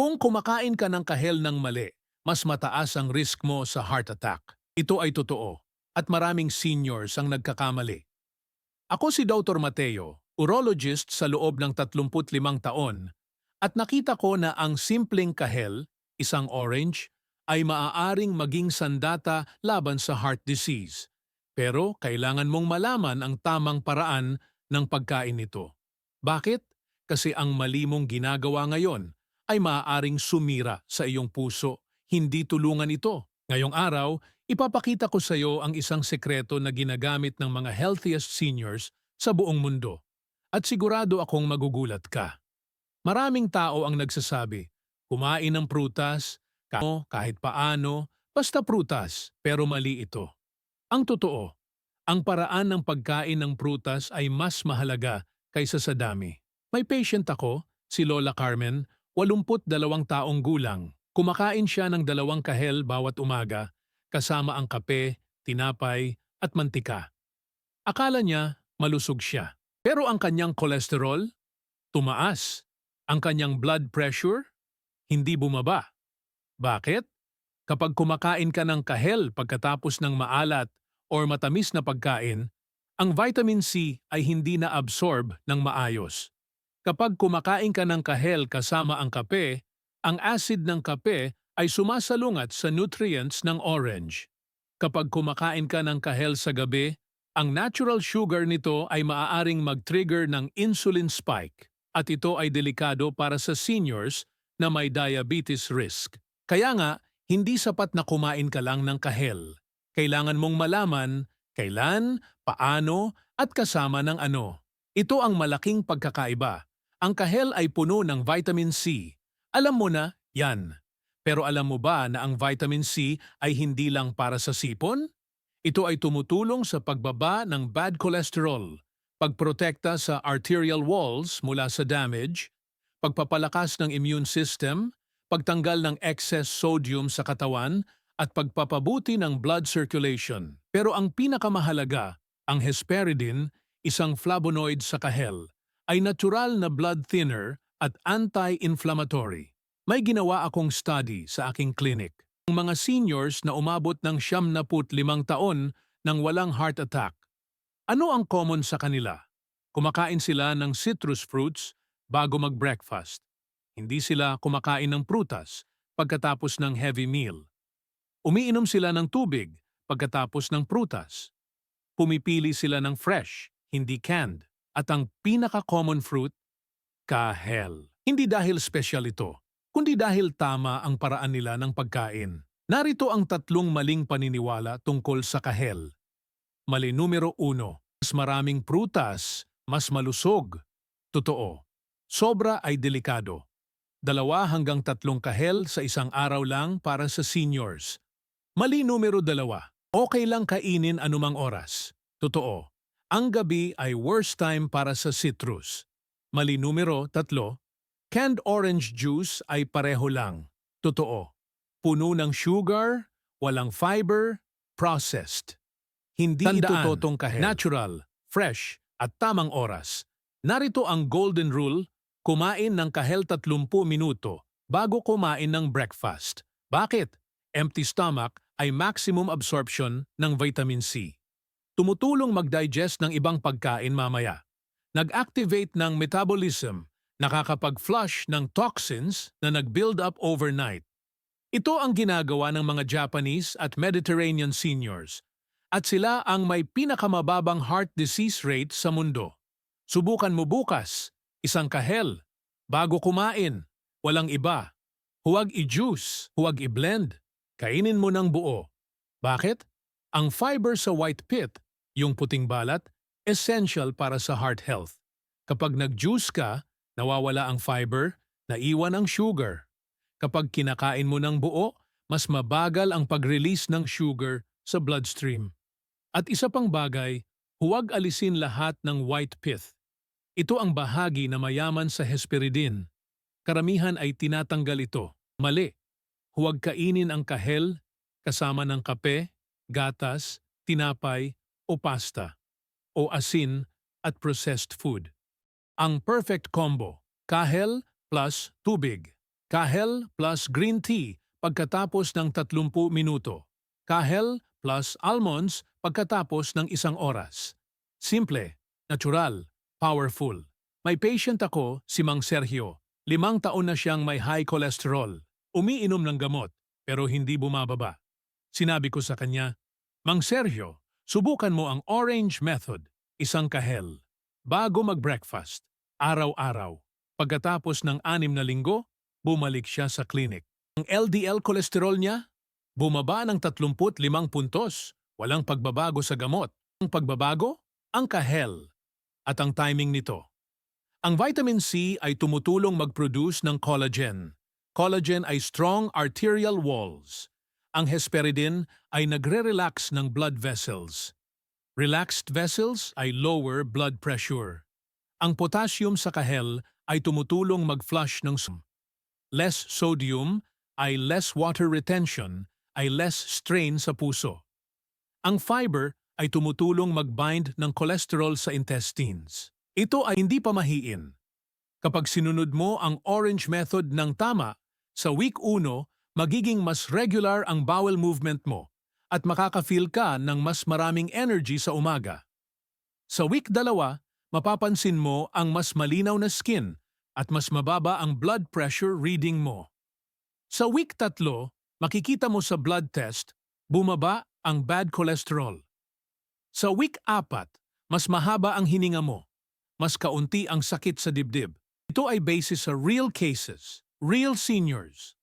Kung kumakain ka ng kahel ng mali, mas mataas ang risk mo sa heart attack. Ito ay totoo at maraming seniors ang nagkakamali. Ako si Dr. Mateo, urologist sa loob ng 35 taon at nakita ko na ang simpleng kahel, isang orange, ay maaaring maging sandata laban sa heart disease. Pero kailangan mong malaman ang tamang paraan ng pagkain nito. Bakit? Kasi ang mali mong ginagawa ngayon ay maaaring sumira sa iyong puso, hindi tulungan ito. Ngayong araw, ipapakita ko sa iyo ang isang sekreto na ginagamit ng mga healthiest seniors sa buong mundo. At sigurado akong magugulat ka. Maraming tao ang nagsasabi, kumain ng prutas, kahit paano, basta prutas, pero mali ito. Ang totoo, ang paraan ng pagkain ng prutas ay mas mahalaga kaysa sa dami. May patient ako, si Lola Carmen, 82 taong gulang. Kumakain siya ng dalawang kahel bawat umaga, kasama ang kape, tinapay, at mantika. Akala niya malusog siya. Pero ang kanyang kolesterol, tumaas. Ang kanyang blood pressure, hindi bumaba. Bakit? Kapag kumakain ka ng kahel pagkatapos ng maalat or matamis na pagkain, ang vitamin C ay hindi na-absorb ng maayos. Kapag kumakain ka ng kahel kasama ang kape, ang acid ng kape ay sumasalungat sa nutrients ng orange. Kapag kumakain ka ng kahel sa gabi, ang natural sugar nito ay maaaring mag-trigger ng insulin spike at ito ay delikado para sa seniors na may diabetes risk. Kaya nga, hindi sapat na kumain ka lang ng kahel. Kailangan mong malaman kailan, paano, at kasama ng ano. Ito ang malaking pagkakaiba. Ang kahel ay puno ng vitamin C. Alam mo na, yan. Pero alam mo ba na ang vitamin C ay hindi lang para sa sipon? Ito ay tumutulong sa pagbaba ng bad cholesterol, pagprotekta sa arterial walls mula sa damage, pagpapalakas ng immune system, pagtanggal ng excess sodium sa katawan, at pagpapabuti ng blood circulation. Pero ang pinakamahalaga, ang hesperidin, isang flavonoid sa kahel, ay natural na blood thinner at anti-inflammatory. May ginawa akong study sa aking clinic. Ang mga seniors na umabot ng siyam na limang taon nang walang heart attack. Ano ang common sa kanila? Kumakain sila ng citrus fruits bago mag-breakfast. Hindi sila kumakain ng prutas pagkatapos ng heavy meal. Umiinom sila ng tubig pagkatapos ng prutas. Pumipili sila ng fresh, hindi canned. At ang pinaka-common fruit, kahel. Hindi dahil special ito, kundi dahil tama ang paraan nila ng pagkain. Narito ang tatlong maling paniniwala tungkol sa kahel. Mali numero uno, mas maraming prutas, mas malusog. Totoo. Sobra ay delikado. Dalawa hanggang tatlong kahel sa isang araw lang para sa seniors. Mali numero dalawa, okay lang kainin anumang oras. Totoo. Ang gabi ay worst time para sa citrus. Mali numero tatlo, canned orange juice ay pareho lang. Totoo. Puno ng sugar, walang fiber, processed. Hindi Tandaan, ito totong kahel. Natural, fresh, at tamang oras. Narito ang golden rule, kumain ng kahel 30 minuto bago kumain ng breakfast. Bakit? Empty stomach ay maximum absorption ng vitamin C. Tumutulong mag-digest ng ibang pagkain mamaya. Nag-activate ng metabolism, nakakapag-flush ng toxins na nag-build up overnight. Ito ang ginagawa ng mga Japanese at Mediterranean seniors at sila ang may pinakamababang heart disease rate sa mundo. Subukan mo bukas, isang kahel, bago kumain, walang iba. Huwag i-juice, huwag i-blend. Kainin mo ng buo. Bakit? Ang fiber sa white pit, yung puting balat, essential para sa heart health. Kapag nag-juice ka, nawawala ang fiber, naiwan ang sugar. Kapag kinakain mo ng buo, mas mabagal ang pag-release ng sugar sa bloodstream. At isa pang bagay, huwag alisin lahat ng white pith. Ito ang bahagi na mayaman sa hesperidin. Karamihan ay tinatanggal ito. Mali. Huwag kainin ang kahel kasama ng kape, gatas, tinapay o pasta, o asin at processed food. Ang perfect combo, kahel plus tubig. Kahel plus green tea pagkatapos ng 30 minuto. Kahel plus almonds pagkatapos ng isang oras. Simple, natural, powerful. May patient ako, si Mang Sergio. Limang taon na siyang may high cholesterol. Umiinom ng gamot, pero hindi bumababa. Sinabi ko sa kanya, Mang Sergio, subukan mo ang orange method, isang kahel. Bago mag-breakfast, araw-araw. Pagkatapos ng anim na linggo, bumalik siya sa clinic. Ang LDL cholesterol niya, bumaba ng 35 puntos. Walang pagbabago sa gamot. Ang pagbabago, ang kahel. At ang timing nito. Ang vitamin C ay tumutulong mag-produce ng collagen. Collagen ay strong arterial walls. Ang hesperidin ay nagre-relax ng blood vessels. Relaxed vessels ay lower blood pressure. Ang potassium sa kahel ay tumutulong mag-flush ng sum. Less sodium ay less water retention, ay less strain sa puso. Ang fiber ay tumutulong mag-bind ng cholesterol sa intestines. Ito ay hindi pamahiin. Kapag sinunod mo ang orange method ng tama, sa week 1, magiging mas regular ang bowel movement mo at makaka-feel ka ng mas maraming energy sa umaga. Sa week 2, mapapansin mo ang mas malinaw na skin at mas mababa ang blood pressure reading mo. Sa week 3, makikita mo sa blood test, bumaba ang bad cholesterol. Sa week 4, mas mahaba ang hininga mo, mas kaunti ang sakit sa dibdib. Ito ay basis sa real cases, real seniors,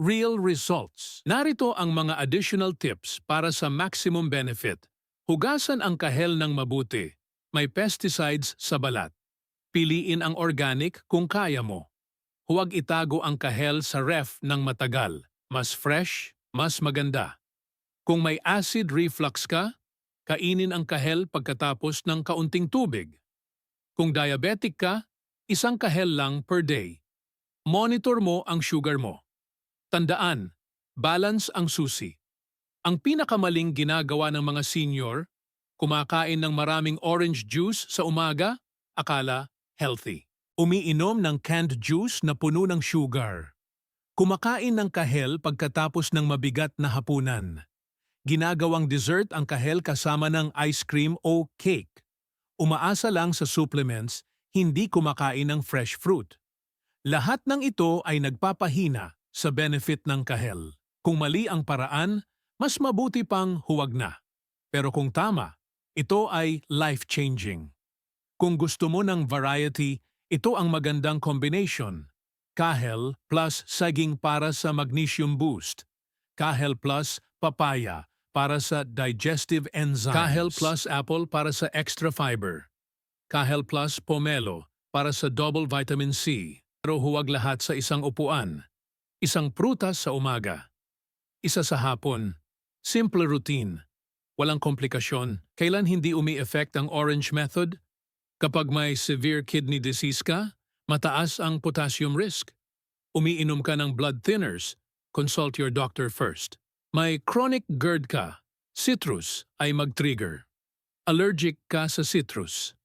real results. Narito ang mga additional tips para sa maximum benefit. Hugasan ang kahel ng mabuti. May pesticides sa balat. Piliin ang organic kung kaya mo. Huwag itago ang kahel sa ref ng matagal. Mas fresh, mas maganda. Kung may acid reflux ka, kainin ang kahel pagkatapos ng kaunting tubig. Kung diabetic ka, isang kahel lang per day. Monitor mo ang sugar mo. Tandaan, balance ang susi. Ang pinakamaling ginagawa ng mga senior, kumakain ng maraming orange juice sa umaga, akala healthy. Umiinom ng canned juice na puno ng sugar. Kumakain ng kahel pagkatapos ng mabigat na hapunan. Ginagawang dessert ang kahel kasama ng ice cream o cake. Umaasa lang sa supplements, hindi kumakain ng fresh fruit. Lahat ng ito ay nagpapahina sa benefit ng kahel. Kung mali ang paraan, mas mabuti pang huwag na. Pero kung tama, ito ay life-changing. Kung gusto mo ng variety, ito ang magandang combination. Kahel plus saging para sa magnesium boost. Kahel plus papaya para sa digestive enzymes. Kahel plus apple para sa extra fiber. Kahel plus pomelo para sa double vitamin C. Pero huwag lahat sa isang upuan. Isang prutas sa umaga. Isa sa hapon. Simple routine. Walang komplikasyon. Kailan hindi umi-effect ang orange method? Kapag may severe kidney disease ka, mataas ang potassium risk. Umiinom ka ng blood thinners, consult your doctor first. May chronic GERD ka, citrus ay mag-trigger. Allergic ka sa citrus.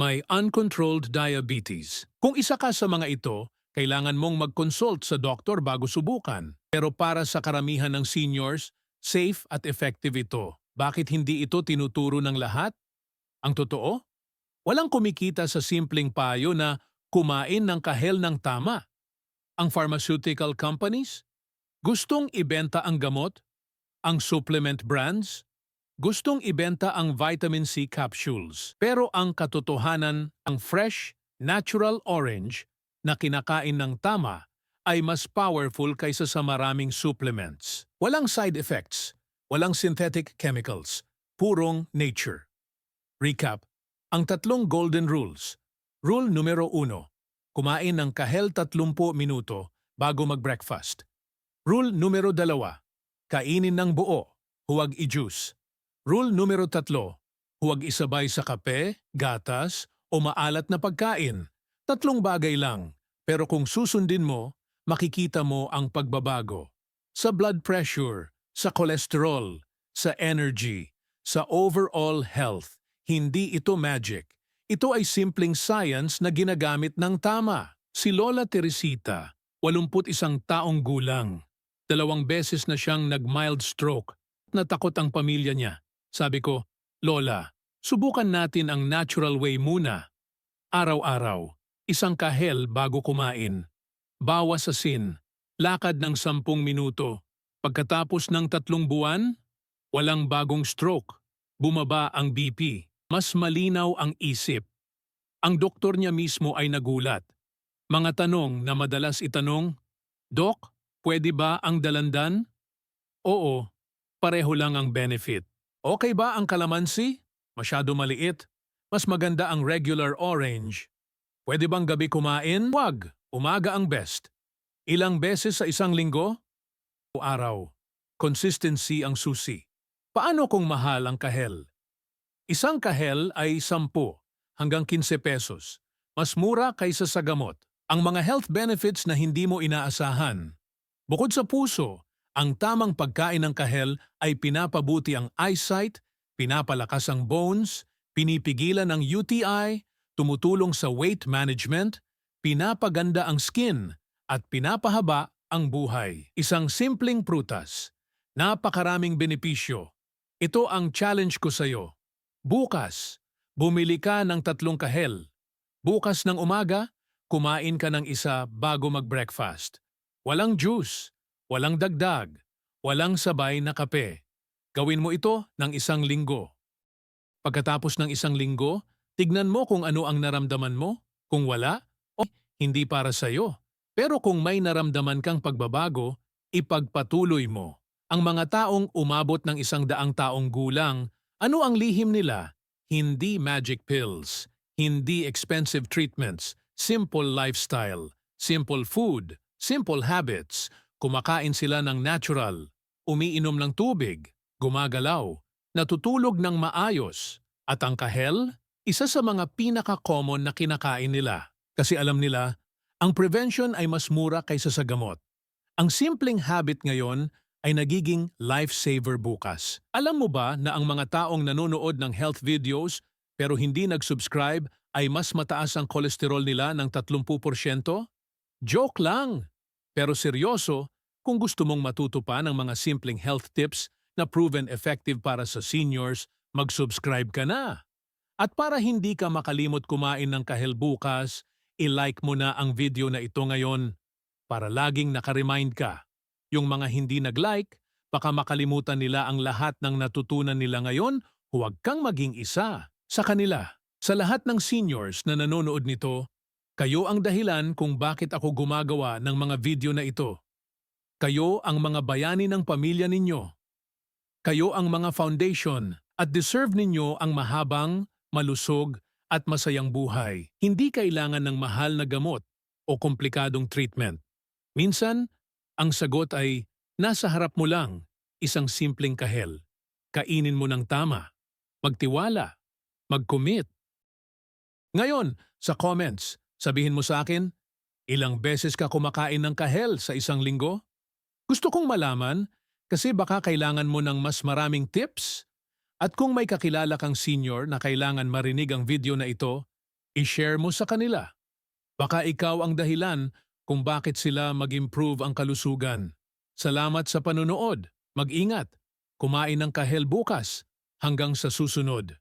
May uncontrolled diabetes. Kung isa ka sa mga ito, kailangan mong mag-consult sa doktor bago subukan. Pero para sa karamihan ng seniors, safe at effective ito. Bakit hindi ito tinuturo ng lahat? Ang totoo? Walang kumikita sa simpleng payo na kumain ng kahel ng tama. Ang pharmaceutical companies? Gustong ibenta ang gamot? Ang supplement brands? Gustong ibenta ang vitamin C capsules. Pero ang katotohanan, ang fresh, natural orange na kinakain ng tama ay mas powerful kaysa sa maraming supplements. Walang side effects, walang synthetic chemicals, purong nature. Recap, ang tatlong golden rules. Rule numero uno, kumain ng kahel 30 minuto bago mag-breakfast. Rule numero dalawa, kainin ng buo, huwag i-juice. Rule numero tatlo, huwag isabay sa kape, gatas, o maalat na pagkain. Tatlong bagay lang, pero kung susundin mo, makikita mo ang pagbabago. Sa blood pressure, sa cholesterol, sa energy, sa overall health. Hindi ito magic. Ito ay simpleng science na ginagamit ng tama. Si Lola Teresita, 81 taong gulang. Dalawang beses na siyang nag-mild stroke. Natakot ang pamilya niya. Sabi ko, Lola, subukan natin ang natural way muna. Araw-araw, isang kahel bago kumain. Bawas asin, lakad ng sampung minuto. Pagkatapos ng tatlong buwan, walang bagong stroke. Bumaba ang BP. Mas malinaw ang isip. Ang doktor niya mismo ay nagulat. Mga tanong na madalas itanong, Dok, pwede ba ang dalandan? Oo, pareho lang ang benefit. Okay ba ang kalamansi? Masyado maliit. Mas maganda ang regular orange. Pwede bang gabi kumain? Wag, umaga ang best. Ilang beses sa isang linggo? O araw. Consistency ang susi. Paano kung mahal ang kahel? Isang kahel ay 10 hanggang 15 pesos. Mas mura kaysa sa gamot. Ang mga health benefits na hindi mo inaasahan. Bukod sa puso, ang tamang pagkain ng kahel ay pinapabuti ang eyesight, pinapalakas ang bones, pinipigilan ang UTI, tumutulong sa weight management, pinapaganda ang skin, at pinapahaba ang buhay. Isang simpleng prutas. Napakaraming benepisyo. Ito ang challenge ko sa iyo. Bukas, bumili ka ng tatlong kahel. Bukas ng umaga, kumain ka ng isa bago mag-breakfast. Walang juice, walang dagdag, walang sabay na kape. Gawin mo ito ng isang linggo. Pagkatapos ng isang linggo, tignan mo kung ano ang naramdaman mo. Kung wala, o hindi para sa iyo. Pero kung may naramdaman kang pagbabago, ipagpatuloy mo. Ang mga taong umabot ng isang daang taong gulang, ano ang lihim nila? Hindi magic pills, hindi expensive treatments, simple lifestyle, simple food, simple habits, kumakain sila ng natural, umiinom ng tubig, gumagalaw, natutulog ng maayos, at ang kahel, isa sa mga pinaka-common na kinakain nila. Kasi alam nila, ang prevention ay mas mura kaysa sa gamot. Ang simpleng habit ngayon ay nagiging lifesaver bukas. Alam mo ba na ang mga taong nanonood ng health videos pero hindi nag-subscribe ay mas mataas ang kolesterol nila ng 30%? Joke lang! Pero seryoso, kung gusto mong matuto pa ng mga simpleng health tips na proven effective para sa seniors, mag-subscribe ka na. At para hindi ka makalimot kumain ng kahel bukas, i-like mo na ang video na ito ngayon para laging nakaremind ka. Yung mga hindi nag-like, baka makalimutan nila ang lahat ng natutunan nila ngayon, huwag kang maging isa sa kanila. Sa lahat ng seniors na nanonood nito, kayo ang dahilan kung bakit ako gumagawa ng mga video na ito. Kayo ang mga bayani ng pamilya ninyo. Kayo ang mga foundation at deserve ninyo ang mahabang, malusog at masayang buhay. Hindi kailangan ng mahal na gamot o komplikadong treatment. Minsan, ang sagot ay nasa harap mo lang, isang simpleng kahel. Kainin mo ng tama. Magtiwala. Mag-commit. Ngayon, sa comments, sabihin mo sa akin, ilang beses ka kumakain ng kahel sa isang linggo? Gusto kong malaman kasi baka kailangan mo ng mas maraming tips. At kung may kakilala kang senior na kailangan marinig ang video na ito, i-share mo sa kanila. Baka ikaw ang dahilan kung bakit sila mag-improve ang kalusugan. Salamat sa panonood. Mag-ingat. Kumain ng kahel bukas. Hanggang sa susunod.